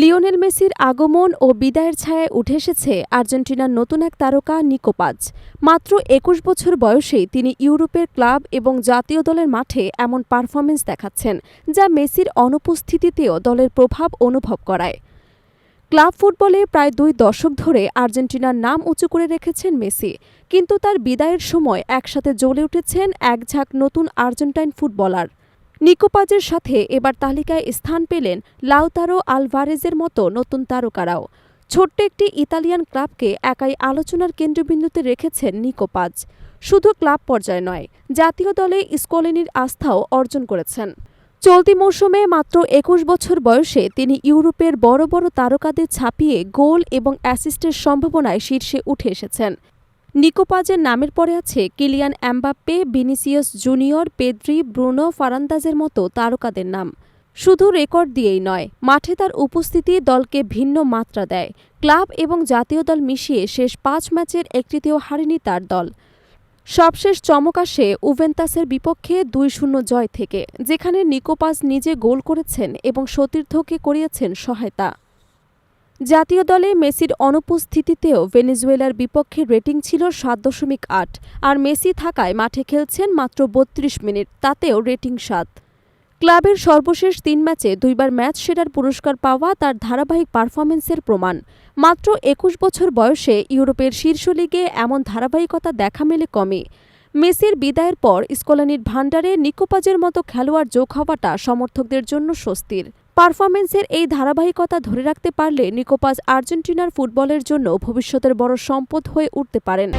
Lionel মেসির আগমন ও বিদায়ের ছায়ায় উঠে এসেছে আর্জেন্টিনার নতুন এক তারকা নিকোপাজ মাত্র একুশ বছর বয়সেই তিনি ইউরোপের ক্লাব এবং জাতীয় দলের মাঠে এমন পারফরমেন্স দেখাচ্ছেন, যা মেসির অনুপস্থিতিতেও দলের প্রভাব অনুভব করায়। ক্লাব ফুটবলে প্রায় দুই দশক ধরে আর্জেন্টিনার নাম উঁচু করে রেখেছেন মেসি, কিন্তু তার বিদায়ের সময় একসাথে জ্বলে উঠেছেন একঝাঁক নতুন আর্জেন্টাইন ফুটবলার। নিকোপাজের সাথে এবার তালিকায় স্থান পেলেন লাউতারো আলভারেজের মতো নতুন তারকারাও। ছোট্ট একটি ইতালিয়ান ক্লাবকে একাই আলোচনার কেন্দ্রবিন্দুতে রেখেছেন নিকোপাজ। শুধু ক্লাব পর্যায়ে নয়, জাতীয় দলে স্কোলেনির আস্থাও অর্জন করেছেন। চলতি মৌসুমে মাত্র একুশ বছর বয়সে তিনি ইউরোপের বড় বড় তারকাদের ছাপিয়ে গোল এবং অ্যাসিস্টের সম্ভাবনায় শীর্ষে উঠে এসেছেন। নিকোপাজের নামের পরে আছে Kylian Mbappe Vinicius Junior, Pedri, Bruno ফারান্দাজের মতো তারকাদের নাম। শুধু রেকর্ড দিয়েই নয়, মাঠে তার উপস্থিতি দলকে ভিন্ন মাত্রা দেয়। ক্লাব এবং জাতীয় দল মিশিয়ে শেষ পাঁচ ম্যাচের একটিতেও হারেনি তার দল। সবশেষ চমক আসে উভেন্তাসের বিপক্ষে দুই শূন্য জয় থেকে, যেখানে নিকোপাস নিজে গোল করেছেন এবং সতীর্থকে করিয়েছেন সহায়তা। জাতীয় দলে মেসির অনুপস্থিতিতেও ভেনেজুয়েলার বিপক্ষে রেটিং ছিল সাত দশমিক আট, আর মেসি থাকায় মাঠে খেলছেন মাত্র বত্রিশ মিনিট, তাতেও রেটিং সাত। ক্লাবের সর্বশেষ তিন ম্যাচে দুইবার ম্যাচ সেরার পুরস্কার পাওয়া তার ধারাবাহিক পারফরমেন্সের প্রমাণ। মাত্র একুশ বছর বয়সে ইউরোপের শীর্ষ লিগে এমন ধারাবাহিকতা দেখা মেলে কমে মেসির বিদায়ের পর স্কলানির ভাণ্ডারে নিকোপাজের মতো খেলোয়াড় যোগ হওয়াটা সমর্থকদের জন্য স্বস্তির। পারফরমেন্সের এই ধারাবাহিকতা ধরে রাখতে পারলে নিকোপাস আর্জেন্টিনার ফুটবলের জন্য ভবিষ্যতের বড় সম্পদ হয়ে উঠতে পারেন।